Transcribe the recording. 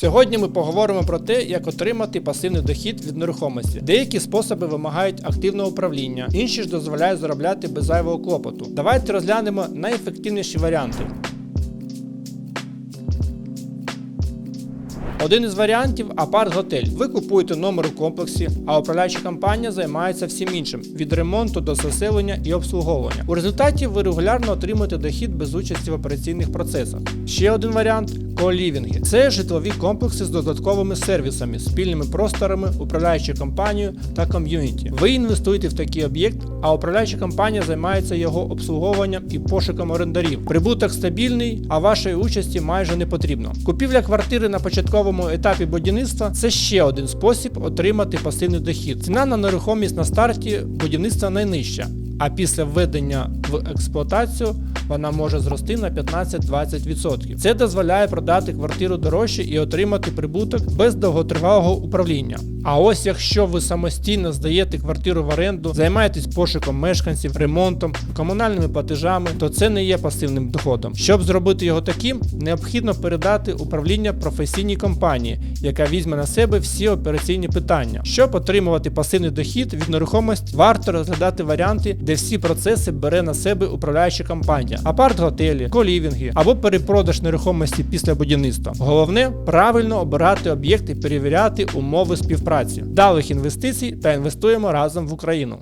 Сьогодні ми поговоримо про те, як отримати пасивний дохід від нерухомості. Деякі способи вимагають активного управління, інші ж дозволяють заробляти без зайвого клопоту. Давайте розглянемо найефективніші варіанти. Один із варіантів апарт-готель. Ви купуєте номер у комплексі, а управляюча компанія займається всім іншим від ремонту до заселення і обслуговування. У результаті ви регулярно отримуєте дохід без участі в операційних процесах. Ще один варіант колівінги. Це житлові комплекси з додатковими сервісами, спільними просторами, управляючою компанією та ком'юніті. Ви інвестуєте в такий об'єкт, а управляюча компанія займається його обслуговуванням і пошуком орендарів. Прибуток стабільний, а вашої участі майже не потрібно. Купівля квартири на початковому етапі будівництва це ще один спосіб отримати пасивний дохід. Ціна на нерухомість на старті будівництва найнижча. А після введення в експлуатацію вона може зрости на 15-20%. Це дозволяє продати квартиру дорожче і отримати прибуток без довготривалого управління. А ось якщо ви самостійно здаєте квартиру в оренду, займаєтесь пошуком мешканців, ремонтом, комунальними платежами, то це не є пасивним доходом. Щоб зробити його таким, необхідно передати управління професійній компанії, яка візьме на себе всі операційні питання. Щоб отримувати пасивний дохід від нерухомості, варто розглядати варіанти, де всі процеси бере на себе управляюча компанія, апарт-готелі, колівінги або перепродаж нерухомості після будівництва. Головне правильно обирати об'єкти, перевіряти умови співпраці, далих інвестицій та інвестуємо разом в Україну.